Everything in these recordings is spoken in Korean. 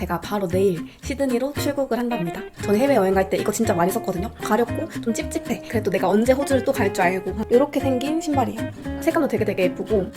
제가 바로 내일 시드니로 출국을 한답니다. 저는 해외여행 갈 때 이거 진짜 많이 썼거든요. 가렵고 좀 찝찝해. 그래도 내가 언제 호주를 또 갈 줄 알고 이렇게 생긴 신발이에요. 색감도 되게 되게 예쁘고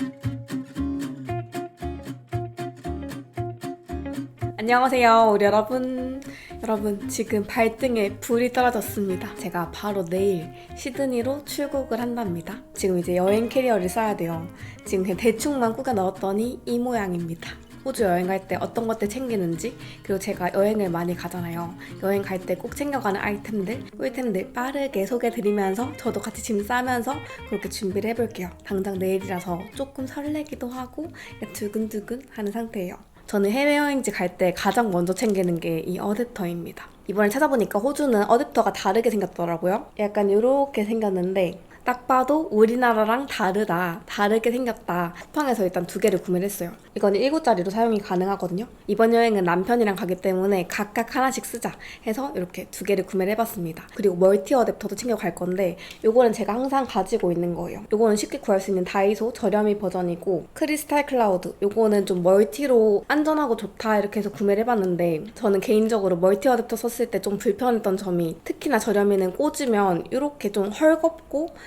안녕하세요, 우리 여러분. 여러분, 지금 발등에 불이 떨어졌습니다. 제가 바로 내일 시드니로 출국을 한답니다. 지금 이제 여행 캐리어를 써야 돼요. 지금 그냥 대충만 꾸겨 넣었더니 이 모양입니다. 호주 여행 갈 때 어떤 것들 챙기는지 그리고 제가 여행을 많이 가잖아요. 여행 갈 때 꼭 챙겨가는 아이템들, 꿀템들 빠르게 소개드리면서 저도 같이 짐 싸면서 그렇게 준비를 해볼게요. 당장 내일이라서 조금 설레기도 하고 두근두근 하는 상태예요. 저는 해외여행지 갈 때 가장 먼저 챙기는 게 이 어댑터입니다. 이번에 찾아보니까 호주는 어댑터가 다르게 생겼더라고요. 약간 이렇게 생겼는데 딱 봐도 우리나라랑 다르다, 다르게 생겼다. 쿠팡에서 일단 두 개를 구매를 했어요. 이건 7짜리로 사용이 가능하거든요. 이번 여행은 남편이랑 가기 때문에 각각 하나씩 쓰자 해서 이렇게 두 개를 구매를 해봤습니다. 그리고 멀티 어댑터도 챙겨갈 건데 요거는 제가 항상 가지고 있는 거예요. 요거는 쉽게 구할 수 있는 다이소 저렴이 버전이고 크리스탈 클라우드 요거는 좀 멀티로 안전하고 좋다 이렇게 해서 구매를 해봤는데 저는 개인적으로 멀티 어댑터 썼을 때 좀 불편했던 점이 특히나 저렴이는 꽂으면 이렇게 좀 헐겁고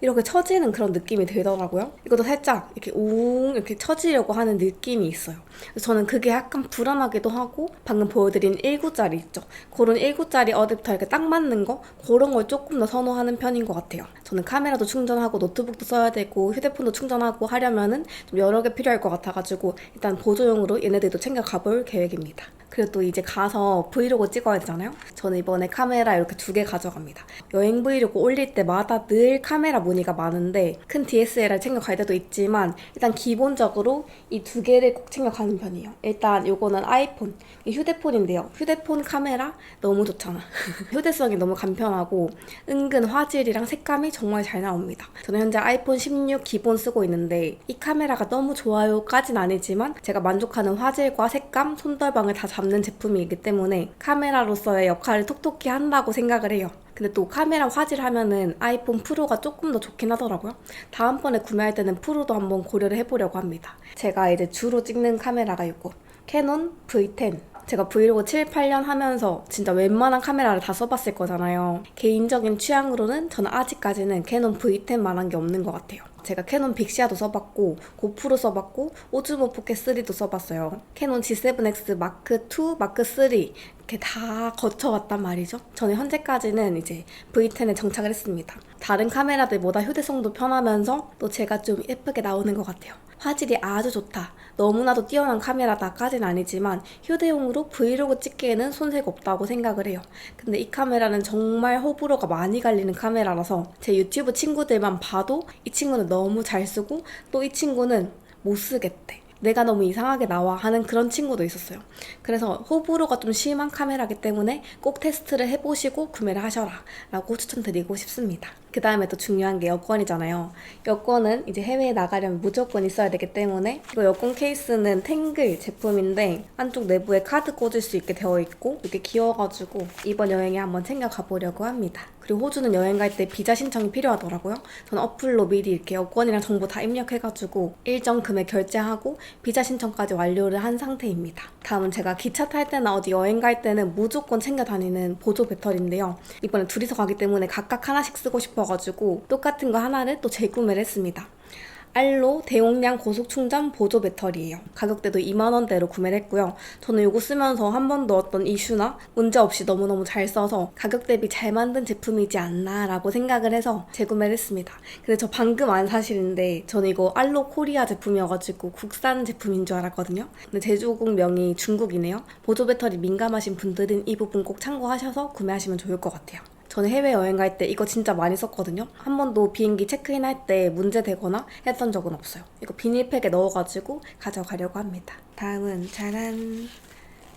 이렇게 처지는 그런 느낌이 들더라고요. 이것도 살짝 이렇게 웅 이렇게 처지려고 하는 느낌이 있어요. 그래서 저는 그게 약간 불안하기도 하고 방금 보여드린 19짜리 있죠. 그런 19짜리 어댑터 이렇게 딱 맞는 거 그런 걸 조금 더 선호하는 편인 것 같아요. 저는 카메라도 충전하고 노트북도 써야 되고 휴대폰도 충전하고 하려면은 좀 여러 개 필요할 것 같아가지고 일단 보조용으로 얘네들도 챙겨 가볼 계획입니다. 그리고 또 이제 가서 브이로그 찍어야 되잖아요. 저는 이번에 카메라 이렇게 두 개 가져갑니다. 여행 브이로그 올릴 때마다 늘 카메라 문의가 많은데 큰 DSLR 챙겨갈 때도 있지만 일단 기본적으로 이 두 개를 꼭 챙겨가는 편이에요. 일단 요거는 아이폰, 이 휴대폰인데요. 휴대폰 카메라 너무 좋잖아. 휴대성이 너무 간편하고 은근 화질이랑 색감이 정말 잘 나옵니다. 저는 현재 아이폰 16 기본 쓰고 있는데 이 카메라가 너무 좋아요까진 아니지만 제가 만족하는 화질과 색감, 손떨방을 다 잡는 제품이기 때문에 카메라로서의 역할을 톡톡히 한다고 생각을 해요. 근데 또 카메라 화질 하면은 아이폰 프로가 조금 더 좋긴 하더라고요. 다음번에 구매할 때는 프로도 한번 고려를 해보려고 합니다. 제가 이제 주로 찍는 카메라가 있고 캐논 V10 제가 브이로그 7, 8년 하면서 진짜 웬만한 카메라를 다 써봤을 거잖아요. 개인적인 취향으로는 저는 아직까지는 캐논 V10만한 게 없는 것 같아요. 제가 캐논 빅시아도 써봤고 고프로 써봤고 오즈모 포켓 3도 써봤어요. 캐논 G7X 마크 2, 마크 3 이렇게 다 거쳐왔단 말이죠. 저는 현재까지는 이제 V10에 정착을 했습니다. 다른 카메라들보다 휴대성도 편하면서 또 제가 좀 예쁘게 나오는 것 같아요. 화질이 아주 좋다. 너무나도 뛰어난 카메라다까진 아니지만 휴대용으로 브이로그 찍기에는 손색 없다고 생각을 해요. 근데 이 카메라는 정말 호불호가 많이 갈리는 카메라라서 제 유튜브 친구들만 봐도 이 친구는 너무 잘 쓰고 또 이 친구는 못 쓰겠대. 내가 너무 이상하게 나와 하는 그런 친구도 있었어요. 그래서 호불호가 좀 심한 카메라기 때문에 꼭 테스트를 해보시고 구매를 하셔라 라고 추천드리고 싶습니다. 그 다음에 또 중요한 게 여권이잖아요. 여권은 이제 해외에 나가려면 무조건 있어야 되기 때문에 이거 여권 케이스는 탱글 제품인데 한쪽 내부에 카드 꽂을 수 있게 되어 있고 이렇게 귀여워가지고 이번 여행에 한번 챙겨가 보려고 합니다. 그리고 호주는 여행 갈 때 비자 신청이 필요하더라고요. 저는 어플로 미리 이렇게 여권이랑 정보 다 입력해가지고 일정 금액 결제하고 비자 신청까지 완료를 한 상태입니다. 다음은 제가 기차 탈 때나 어디 여행 갈 때는 무조건 챙겨 다니는 보조 배터리인데요. 이번에 둘이서 가기 때문에 각각 하나씩 쓰고 싶어가지고 똑같은 거 하나를 또 재구매를 했습니다. 알로 대용량 고속 충전 보조 배터리예요. 가격대도 2만 원대로 구매를 했고요. 저는 이거 쓰면서 한 번도 어떤 이슈나 문제 없이 너무너무 잘 써서 가격 대비 잘 만든 제품이지 않나라고 생각을 해서 재구매를 했습니다. 근데 저 방금 안 사실인데 저는 이거 알로 코리아 제품이어가지고 국산 제품인 줄 알았거든요. 근데 제조국 명이 중국이네요. 보조 배터리 민감하신 분들은 이 부분 꼭 참고하셔서 구매하시면 좋을 것 같아요. 저는 해외여행 갈 때 이거 진짜 많이 썼거든요. 한 번도 비행기 체크인 할 때 문제 되거나 했던 적은 없어요. 이거 비닐팩에 넣어가지고 가져가려고 합니다. 다음은 짜란.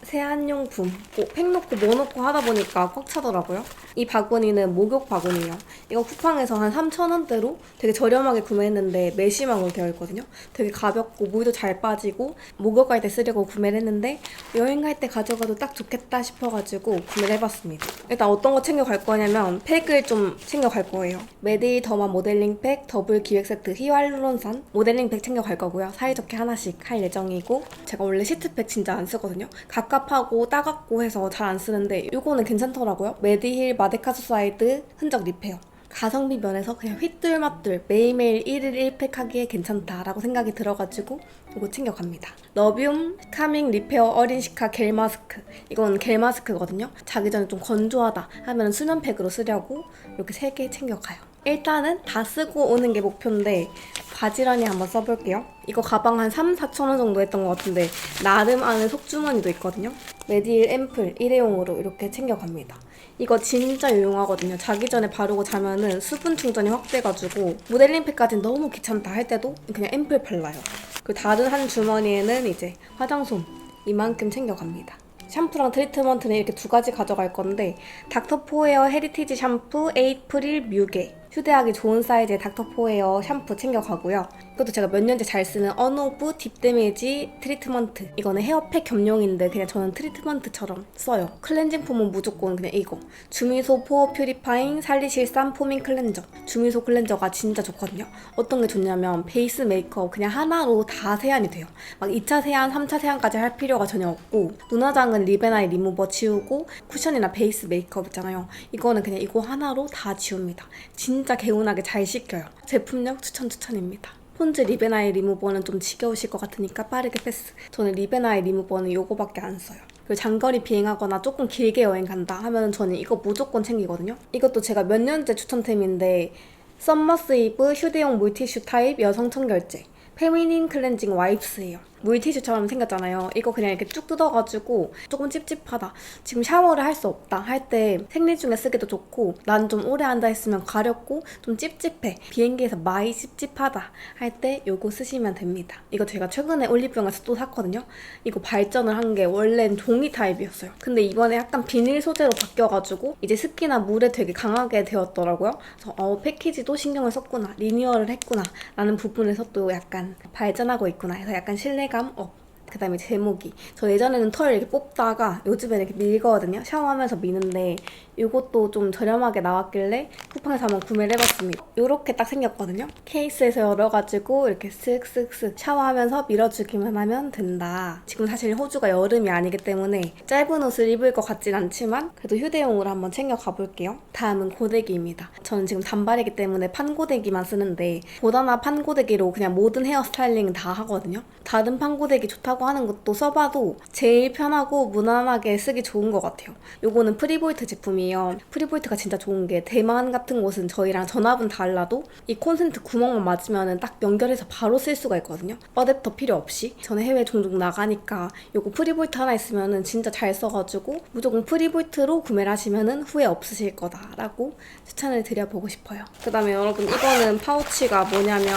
세안용품. 뭐, 팩 넣고 뭐 넣고 하다 보니까 꽉 차더라고요. 이 바구니는 목욕 바구니예요. 이거 쿠팡에서 한 3,000원대로 되게 저렴하게 구매했는데 메쉬망으로 되어 있거든요. 되게 가볍고 물도 잘 빠지고 목욕할 때 쓰려고 구매를 했는데 여행 갈 때 가져가도 딱 좋겠다 싶어가지고 구매를 해봤습니다. 일단 어떤 거 챙겨갈 거냐면 팩을 좀 챙겨갈 거예요. 메디 더마 모델링 팩 더블 기획 세트 히알루론산 모델링 팩 챙겨갈 거고요. 사이좋게 하나씩 할 예정이고 제가 원래 시트팩 진짜 안 쓰거든요. 가끔 갑갑하고 따갑고 해서 잘 안 쓰는데 이거는 괜찮더라고요. 메디힐 마데카스 사이드 흔적 리페어. 가성비 면에서 그냥 휘뚤마뚤 매일매일 1일 1팩 하기에 괜찮다라고 생각이 들어가지고 이거 챙겨갑니다. 너비움 카밍 리페어 어린 시카 겔 마스크. 이건 겔 마스크거든요. 자기 전에 좀 건조하다 하면 수면팩으로 쓰려고 이렇게 3개 챙겨가요. 일단은 다 쓰고 오는 게 목표인데 바지런히 한번 써볼게요. 이거 가방 한 3, 4천 원 정도 했던 것 같은데 나름 안에 속주머니도 있거든요. 메디힐 앰플 일회용으로 이렇게 챙겨갑니다. 이거 진짜 유용하거든요. 자기 전에 바르고 자면은 수분 충전이 확 돼가지고 모델링팩까지는 너무 귀찮다 할 때도 그냥 앰플 발라요. 그 다른 한 주머니에는 이제 화장솜 이만큼 챙겨갑니다. 샴푸랑 트리트먼트는 이렇게 두 가지 가져갈 건데 닥터포에어 헤리티지 샴푸 에이프릴 뮤게 휴대하기 좋은 사이즈의 닥터포에어 샴푸 챙겨가고요. 이것도 제가 몇 년째 잘 쓰는 언오브 딥 데미지 트리트먼트. 이거는 헤어팩 겸용인데 그냥 저는 트리트먼트처럼 써요. 클렌징 폼은 무조건 그냥 이거. 주미소 포어 퓨리파잉 살리실산 포밍 클렌저. 주미소 클렌저가 진짜 좋거든요. 어떤 게 좋냐면 베이스 메이크업 그냥 하나로 다 세안이 돼요. 막 2차 세안, 3차 세안까지 할 필요가 전혀 없고 눈화장은 리베나이 리무버 지우고 쿠션이나 베이스 메이크업 있잖아요. 이거는 그냥 이거 하나로 다 지웁니다. 진짜 개운하게 잘 씻겨요. 제품력 추천 추천입니다. 폰즈 리베나이 리무버는 좀 지겨우실 것 같으니까 빠르게 패스. 저는 리베나이 리무버는 요거밖에 안 써요. 그리고 장거리 비행하거나 조금 길게 여행 간다 하면 저는 이거 무조건 챙기거든요. 이것도 제가 몇 년째 추천템인데 썸머스이브 휴대용 물티슈 타입 여성 청결제. 페미닌 클렌징 와이프스예요. 물티슈처럼 생겼잖아요. 이거 그냥 이렇게 쭉 뜯어가지고 조금 찝찝하다. 지금 샤워를 할 수 없다 할 때 생리 중에 쓰기도 좋고 난 좀 오래 앉아 있으면 가렵고 좀 찝찝해. 비행기에서 많이 찝찝하다 할 때 요거 쓰시면 됩니다. 이거 제가 최근에 올리브영에서 또 샀거든요. 이거 발전을 한 게 원래는 종이 타입이었어요. 근데 이번에 약간 비닐 소재로 바뀌어가지고 이제 습기나 물에 되게 강하게 되었더라고요. 그래서 어 패키지도 신경을 썼구나 리뉴얼을 했구나 라는 부분에서 또 약간 발전하고 있구나 해서 약간 신뢰감 업. 그 다음에 제목이. 저 예전에는 털 이렇게 뽑다가 요즘에는 이렇게 밀거든요. 샤워하면서 미는데 이것도 좀 저렴하게 나왔길래 쿠팡에서 한번 구매를 해봤습니다. 이렇게 딱 생겼거든요. 케이스에서 열어가지고 이렇게 쓱쓱쓱 샤워하면서 밀어주기만 하면 된다. 지금 사실 호주가 여름이 아니기 때문에 짧은 옷을 입을 것 같진 않지만 그래도 휴대용으로 한번 챙겨 가 볼게요. 다음은 고데기입니다. 저는 지금 단발이기 때문에 판고데기만 쓰는데 보다나 판고데기로 그냥 모든 헤어 스타일링 다 하거든요. 다른 판고데기 좋다고 하는 것도 써봐도 제일 편하고 무난하게 쓰기 좋은 것 같아요. 요거는 프리보이트 제품이에요. 프리보이트가 진짜 좋은 게 대만 같은 곳은 저희랑 전압은 달라도 이 콘센트 구멍만 맞으면 딱 연결해서 바로 쓸 수가 있거든요. 어댑터 필요 없이. 저는 해외 종종 나가니까 요거 프리보이트 하나 있으면 진짜 잘 써가지고 무조건 프리보이트로 구매를 하시면 후회 없으실 거다라고 추천을 드려보고 싶어요. 그 다음에 여러분 이거는 파우치가 뭐냐면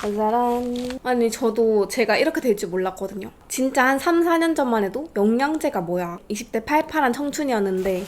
짜자란. 아니, 저도 제가 이렇게 될 줄 몰랐거든요. 진짜 한 3, 4년 전만 해도 영양제가 뭐야. 20대 팔팔한 청춘이었는데,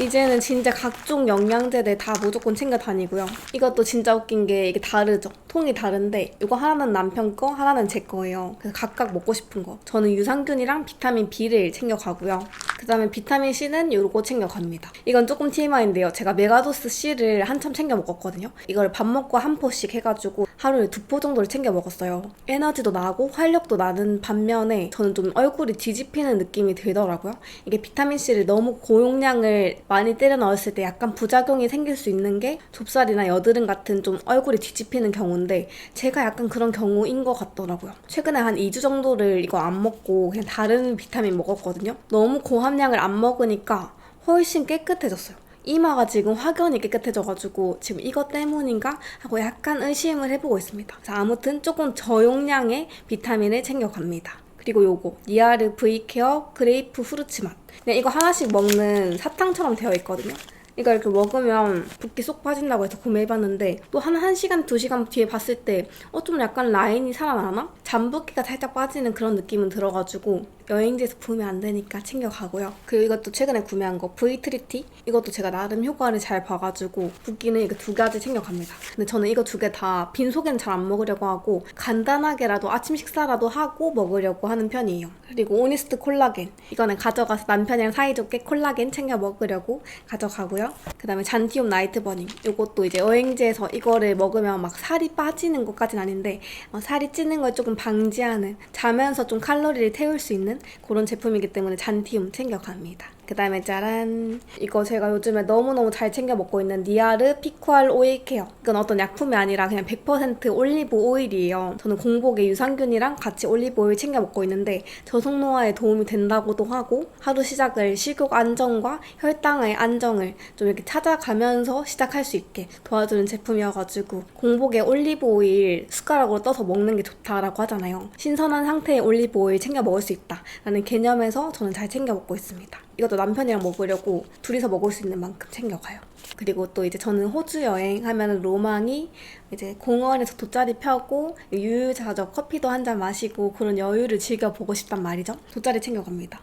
이제는 진짜 각종 영양제들 다 무조건 챙겨 다니고요. 이것도 진짜 웃긴 게 이게 다르죠. 통이 다른데 이거 하나는 남편 거, 하나는 제 거예요. 그래서 각각 먹고 싶은 거. 저는 유산균이랑 비타민 B를 챙겨 가고요. 그 다음에 비타민 C는 요거 챙겨 갑니다. 이건 조금 TMI인데요. 제가 메가도스 C를 한참 챙겨 먹었거든요. 이걸 밥 먹고 한 포씩 해가지고 하루에 두 포 정도를 챙겨 먹었어요. 에너지도 나고 활력도 나는 반면에 저는 좀 얼굴이 뒤집히는 느낌이 들더라고요. 이게 비타민 C를 너무 고용량을 많이 때려 넣었을 때 약간 부작용이 생길 수 있는 게 좁쌀이나 여드름 같은 좀 얼굴이 뒤집히는 경우인데 제가 약간 그런 경우인 것 같더라고요. 최근에 한 2주 정도를 이거 안 먹고 그냥 다른 비타민 먹었거든요. 너무 고함 량을 안 먹으니까 훨씬 깨끗해졌어요. 이마가 지금 확연히 깨끗해져가지고 지금 이것 때문인가 하고 약간 의심을 해보고 있습니다. 자, 아무튼 조금 저용량의 비타민을 챙겨갑니다. 그리고 요거 니아르 V케어 그레이프 후르츠 맛. 그냥 이거 하나씩 먹는 사탕처럼 되어 있거든요. 이거 이렇게 먹으면 붓기 쏙 빠진다고 해서 구매해봤는데 또 한 1시간, 2시간 뒤에 봤을 때 어 좀 약간 라인이 살아나나? 잠붓기가 살짝 빠지는 그런 느낌은 들어가지고 여행지에서 부으면 안 되니까 챙겨가고요. 그리고 이것도 최근에 구매한 거 V3T 이것도 제가 나름 효과를 잘 봐가지고 붓기는 이거 두 가지 챙겨갑니다. 근데 저는 이거 두 개 다 빈속에는 잘안 먹으려고 하고 간단하게라도 아침 식사라도 하고 먹으려고 하는 편이에요. 그리고 오니스트 콜라겐 이거는 가져가서 남편이랑 사이좋게 콜라겐 챙겨 먹으려고 가져가고요. 그 다음에 잔티움 나이트 버닝 이것도 이제 여행지에서 이거를 먹으면 막 살이 빠지는 것까진 아닌데 어, 살이 찌는 걸 조금 방지하는 자면서 좀 칼로리를 태울 수 있는 그런 제품이기 때문에 잔티움 챙겨갑니다. 그 다음에 짜란 이거 제가 요즘에 너무너무 잘 챙겨 먹고 있는 니아르 피쿠알 오일 케어. 이건 어떤 약품이 아니라 그냥 100% 올리브 오일이에요. 저는 공복에 유산균이랑 같이 올리브 오일 챙겨 먹고 있는데 저속 노화에 도움이 된다고도 하고 하루 시작을 식욕 안정과 혈당의 안정을 좀 이렇게 찾아가면서 시작할 수 있게 도와주는 제품이어가지고 공복에 올리브 오일 숟가락으로 떠서 먹는 게 좋다라고 하잖아요. 신선한 상태의 올리브 오일 챙겨 먹을 수 있다라는 개념에서 저는 잘 챙겨 먹고 있습니다 이것도 남편이랑 먹으려고 둘이서 먹을 수 있는 만큼 챙겨가요. 그리고 또 이제 저는 호주 여행하면 로망이 이제 공원에서 돗자리 펴고 유유자적 커피도 한 잔 마시고 그런 여유를 즐겨보고 싶단 말이죠. 돗자리 챙겨갑니다.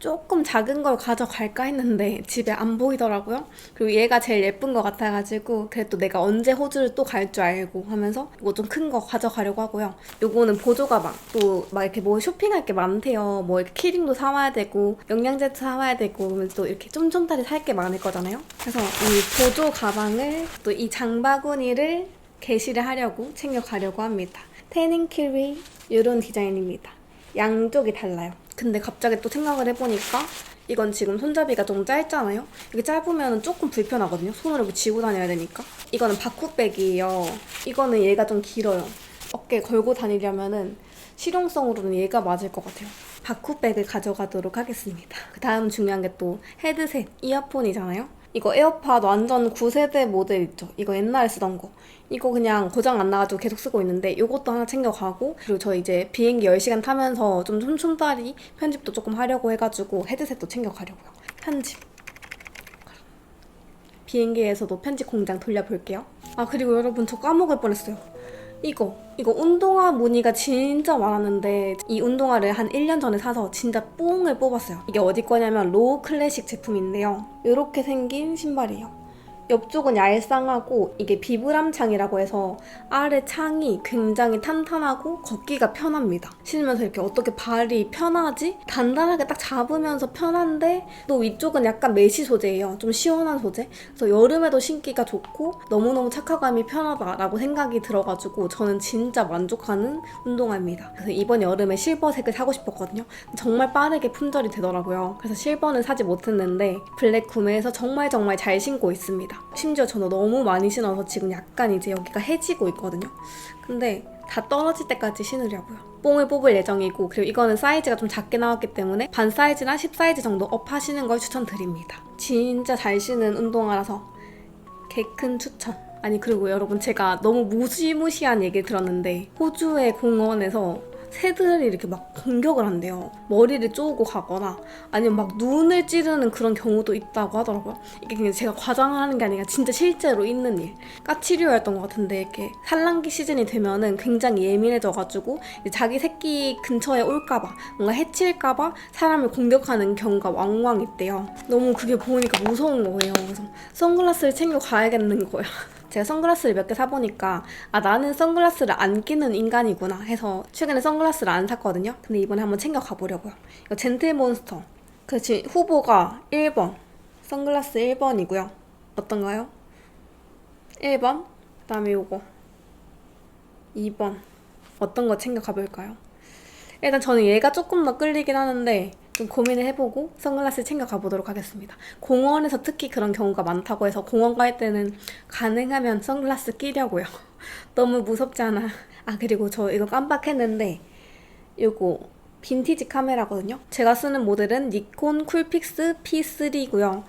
조금 작은 걸 가져갈까 했는데 집에 안 보이더라고요. 그리고 얘가 제일 예쁜 것 같아가지고 그래도 내가 언제 호주를 또 갈 줄 알고 하면서 이거 좀 큰 거 가져가려고 하고요. 요거는 보조 가방. 또 막 이렇게 뭐 쇼핑할 게 많대요. 뭐 이렇게 키링도 사와야 되고 영양제도 사와야 되고 그러면 또 이렇게 쫌쫌따리 살 게 많을 거잖아요. 그래서 이 보조 가방을 또 이 장바구니를 게시를 하려고 챙겨가려고 합니다. 태닝 키위 이런 디자인입니다. 양쪽이 달라요. 근데 갑자기 또 생각을 해보니까 이건 지금 손잡이가 좀 짧잖아요? 이게 짧으면 조금 불편하거든요? 손으로 쥐고 다녀야 되니까. 이거는 바쿠백이에요. 이거는 얘가 좀 길어요. 어깨에 걸고 다니려면은 실용성으로는 얘가 맞을 것 같아요. 바쿠백을 가져가도록 하겠습니다. 그 다음 중요한 게 또 헤드셋, 이어폰이잖아요? 이거 에어팟 완전 9세대 모델 있죠? 이거 옛날에 쓰던 거. 이거 그냥 고장 안 나가지고 계속 쓰고 있는데 이것도 하나 챙겨가고 그리고 저 이제 비행기 10시간 타면서 좀 촘촘다리 편집도 조금 하려고 해가지고 헤드셋도 챙겨가려고요. 편집. 비행기에서도 편집 공장 돌려볼게요. 아 그리고 여러분 저 까먹을 뻔했어요. 이거 이거 운동화 무늬가 진짜 많았는데 이 운동화를 한 1년 전에 사서 진짜 뽕을 뽑았어요. 이게 어디 거냐면 로우 클래식 제품인데요. 이렇게 생긴 신발이에요. 옆쪽은 얄쌍하고 이게 비브람 창이라고 해서 아래 창이 굉장히 탄탄하고 걷기가 편합니다. 신으면서 이렇게 어떻게 발이 편하지? 단단하게 딱 잡으면서 편한데 또 위쪽은 약간 메시 소재예요. 좀 시원한 소재. 그래서 여름에도 신기가 좋고 너무너무 착화감이 편하다라고 생각이 들어가지고 저는 진짜 만족하는 운동화입니다. 그래서 이번 여름에 실버색을 사고 싶었거든요. 정말 빠르게 품절이 되더라고요. 그래서 실버는 사지 못했는데 블랙 구매해서 정말 정말 잘 신고 있습니다. 심지어 저는 너무 많이 신어서 지금 약간 이제 여기가 해지고 있거든요. 근데 다 떨어질 때까지 신으려고요. 뽕을 뽑을 예정이고 그리고 이거는 사이즈가 좀 작게 나왔기 때문에 반 사이즈나 10 사이즈 정도 업 하시는 걸 추천드립니다. 진짜 잘 신은 운동화라서 개 큰 추천. 아니 그리고 여러분 제가 너무 무시무시한 얘기를 들었는데 호주의 공원에서 새들이 이렇게 막 공격을 한대요. 머리를 쪼고 가거나 아니면 막 눈을 찌르는 그런 경우도 있다고 하더라고요. 이게 그냥 제가 과장을 하는 게 아니라 진짜 실제로 있는 일. 까치류였던 것 같은데 이렇게 산란기 시즌이 되면은 굉장히 예민해져가지고 자기 새끼 근처에 올까봐 뭔가 해칠까봐 사람을 공격하는 경우가 왕왕 있대요. 너무 그게 보니까 무서운 거예요. 그래서 선글라스를 챙겨 가야겠는 거야. 제가 선글라스를 몇 개 사보니까 아 나는 선글라스를 안 끼는 인간이구나 해서 최근에 선글라스를 안 샀거든요. 근데 이번에 한번 챙겨 가 보려고요. 이거 젠틀몬스터. 그 지금 후보가 1번 선글라스 1번이고요. 어떤가요? 1번 그다음에 요거 2번 어떤 거 챙겨 가 볼까요? 일단 저는 얘가 조금 더 끌리긴 하는데 좀 고민을 해보고 선글라스 챙겨 가 보도록 하겠습니다. 공원에서 특히 그런 경우가 많다고 해서 공원 갈 때는 가능하면 선글라스 끼려고요. 너무 무섭지 않아. 아 그리고 저 이거 깜빡했는데 요거 빈티지 카메라거든요. 제가 쓰는 모델은 니콘 쿨픽스 P3고요.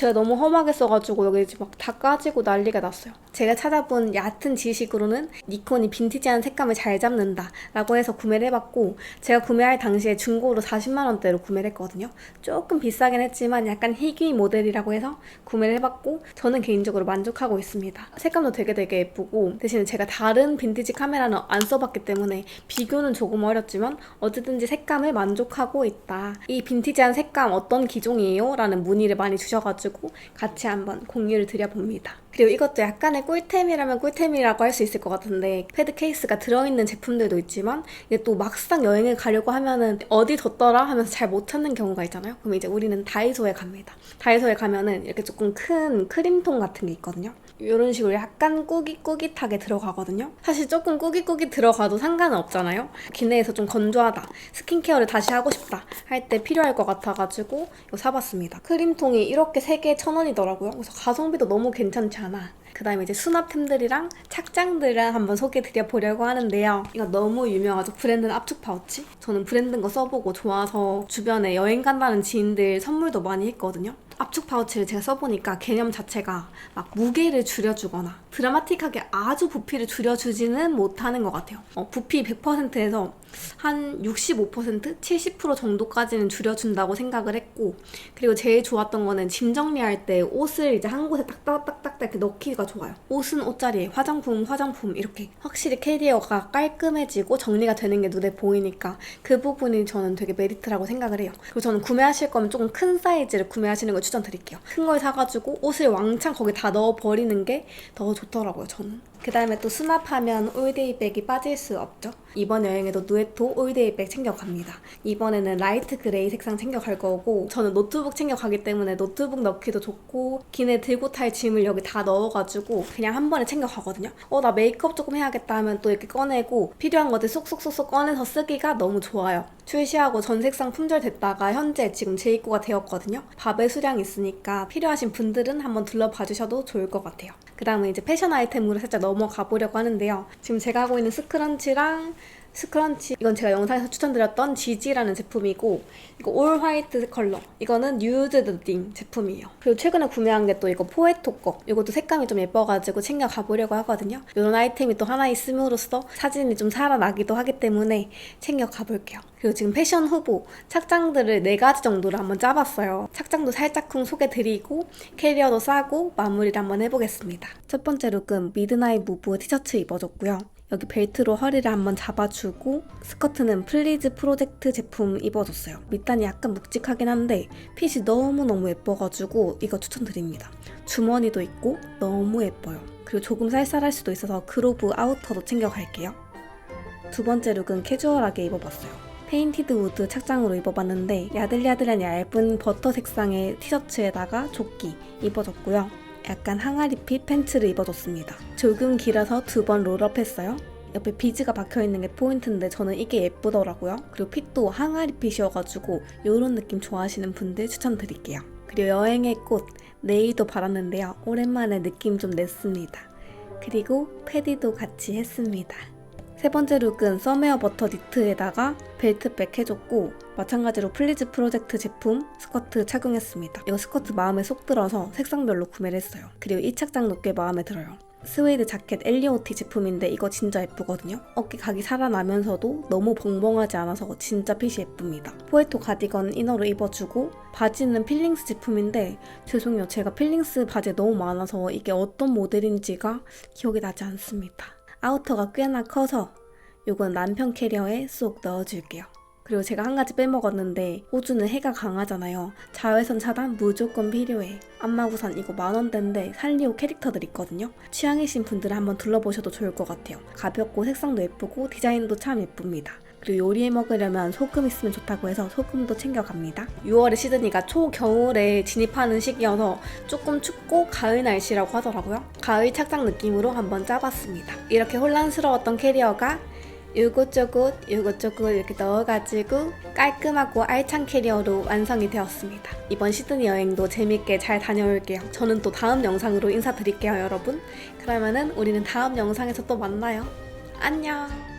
제가 너무 험하게 써가지고 여기 막 다 까지고 난리가 났어요. 제가 찾아본 얕은 지식으로는 니콘이 빈티지한 색감을 잘 잡는다 라고 해서 구매를 해봤고 제가 구매할 당시에 중고로 40만원대로 구매를 했거든요. 조금 비싸긴 했지만 약간 희귀 모델이라고 해서 구매를 해봤고 저는 개인적으로 만족하고 있습니다. 색감도 되게 되게 예쁘고 대신에 제가 다른 빈티지 카메라는 안 써봤기 때문에 비교는 조금 어렵지만 어쨌든지 색감을 만족하고 있다. 이 빈티지한 색감 어떤 기종이에요? 라는 문의를 많이 주셔가지고 해 가지고 같이 한번 공유를 드려봅니다. 그리고 이것도 약간의 꿀템이라면 꿀템이라고 할 수 있을 것 같은데 패드 케이스가 들어있는 제품들도 있지만 이게 또 막상 여행을 가려고 하면은 어디 뒀더라 하면서 잘 못 찾는 경우가 있잖아요. 그럼 이제 우리는 다이소에 갑니다. 다이소에 가면은 이렇게 조금 큰 크림통 같은 게 있거든요. 이런 식으로 약간 꾸깃꾸깃하게 들어가거든요. 사실 조금 꾸깃꾸깃 들어가도 상관은 없잖아요. 기내에서 좀 건조하다, 스킨케어를 다시 하고 싶다 할 때 필요할 것 같아가지고 이거 사봤습니다. 크림통이 이렇게 3개에 천 원이더라고요. 그래서 가성비도 너무 괜찮지 않아. 그 다음에 이제 수납템들이랑 착장들을 한번 소개드려 보려고 하는데요. 이거 너무 유명하죠. 브랜드는 압축 파우치. 저는 브랜드인 거 써보고 좋아서 주변에 여행 간다는 지인들 선물도 많이 했거든요. 압축 파우치를 제가 써보니까 개념 자체가 막 무게를 줄여주거나 드라마틱하게 아주 부피를 줄여주지는 못하는 것 같아요. 어, 부피 100%에서 한 65%? 70% 정도까지는 줄여준다고 생각을 했고 그리고 제일 좋았던 거는 짐 정리할 때 옷을 이제 한 곳에 딱딱딱딱 이렇게 넣기가 좋아요. 옷은 옷자리에 화장품 화장품 이렇게 확실히 캐리어가 깔끔해지고 정리가 되는 게 눈에 보이니까 그 부분이 저는 되게 메리트라고 생각을 해요. 그리고 저는 구매하실 거면 조금 큰 사이즈를 구매하시는 걸 추천드릴게요. 큰 걸 사가지고 옷을 왕창 거기 다 넣어 버리는 게 더 좋더라고요, 저는. 그 다음에 또 수납하면 올데이백이 빠질 수 없죠. 이번 여행에도 누에토 올데이백 챙겨갑니다. 이번에는 라이트 그레이 색상 챙겨갈 거고 저는 노트북 챙겨가기 때문에 노트북 넣기도 좋고 기내 들고 탈 짐을 여기 다 넣어가지고 그냥 한 번에 챙겨가거든요. 어 나 메이크업 조금 해야겠다 하면 또 이렇게 꺼내고 필요한 것들 쏙쏙쏙쏙 꺼내서 쓰기가 너무 좋아요. 출시하고 전 색상 품절 됐다가 현재 지금 재입고가 되었거든요. 밥의 수량이 있으니까 필요하신 분들은 한번 둘러봐 주셔도 좋을 것 같아요. 그 다음에 이제 패션 아이템으로 살짝 넘어가 보려고 하는데요. 지금 제가 하고 있는 스크런치랑 스크런치 이건 제가 영상에서 추천드렸던 지지라는 제품이고 이거 올 화이트 컬러 이거는 뉴드 딩 제품이에요. 그리고 최근에 구매한 게 또 이거 포에토 거. 이것도 색감이 좀 예뻐가지고 챙겨 가보려고 하거든요. 이런 아이템이 또 하나 있음으로써 사진이 좀 살아나기도 하기 때문에 챙겨 가볼게요. 그리고 지금 패션 후보 착장들을 4가지 정도로 한번 짜봤어요. 착장도 살짝쿵 소개드리고 캐리어도 싸고 마무리를 한번 해보겠습니다. 첫 번째 룩은 미드나잇 무브 티셔츠 입어줬고요 여기 벨트로 허리를 한번 잡아주고 스커트는 플리즈 프로젝트 제품 입어줬어요. 밑단이 약간 묵직하긴 한데 핏이 너무너무 예뻐가지고 이거 추천드립니다. 주머니도 있고 너무 예뻐요. 그리고 조금 쌀쌀할 수도 있어서 그로브 아우터도 챙겨갈게요. 두 번째 룩은 캐주얼하게 입어봤어요. 페인티드 우드 착장으로 입어봤는데 야들야들한 얇은 버터 색상의 티셔츠에다가 조끼 입어줬고요. 약간 항아리핏 팬츠를 입어줬습니다. 조금 길어서 두 번 롤업 했어요. 옆에 비즈가 박혀있는 게 포인트인데 저는 이게 예쁘더라고요. 그리고 핏도 항아리 핏이어가지고 이런 느낌 좋아하시는 분들 추천드릴게요. 그리고 여행의 꽃, 네일도 발랐는데요. 오랜만에 느낌 좀 냈습니다. 그리고 패디도 같이 했습니다. 세 번째 룩은 썸웨어 버터 니트에다가 벨트백 해줬고 마찬가지로 플리즈 프로젝트 제품 스커트 착용했습니다. 이거 스커트 마음에 쏙 들어서 색상별로 구매를 했어요. 그리고 이 착장도 꽤 마음에 들어요. 스웨이드 자켓 엘리오티 제품인데 이거 진짜 예쁘거든요. 어깨 각이 살아나면서도 너무 벙벙하지 않아서 진짜 핏이 예쁩니다. 포에토 가디건 이너로 입어주고 바지는 필링스 제품인데 죄송해요. 제가 필링스 바지 너무 많아서 이게 어떤 모델인지가 기억이 나지 않습니다. 아우터가 꽤나 커서 이건 남편 캐리어에 쏙 넣어줄게요. 그리고 제가 한 가지 빼먹었는데 호주는 해가 강하잖아요. 자외선 차단 무조건 필요해. 안마구산 이거 만원대인데 살리오 캐릭터들 있거든요. 취향이신 분들은 한번 둘러보셔도 좋을 것 같아요. 가볍고 색상도 예쁘고 디자인도 참 예쁩니다. 그리고 요리해 먹으려면 소금 있으면 좋다고 해서 소금도 챙겨갑니다. 6월에 시드니가 초겨울에 진입하는 시기여서 조금 춥고 가을 날씨라고 하더라고요. 가을 착장 느낌으로 한번 짜봤습니다. 이렇게 혼란스러웠던 캐리어가 요것저것 요것저것 이렇게 넣어가지고 깔끔하고 알찬 캐리어로 완성이 되었습니다. 이번 시드니 여행도 재밌게 잘 다녀올게요. 저는 또 다음 영상으로 인사드릴게요, 여러분. 그러면은 우리는 다음 영상에서 또 만나요. 안녕!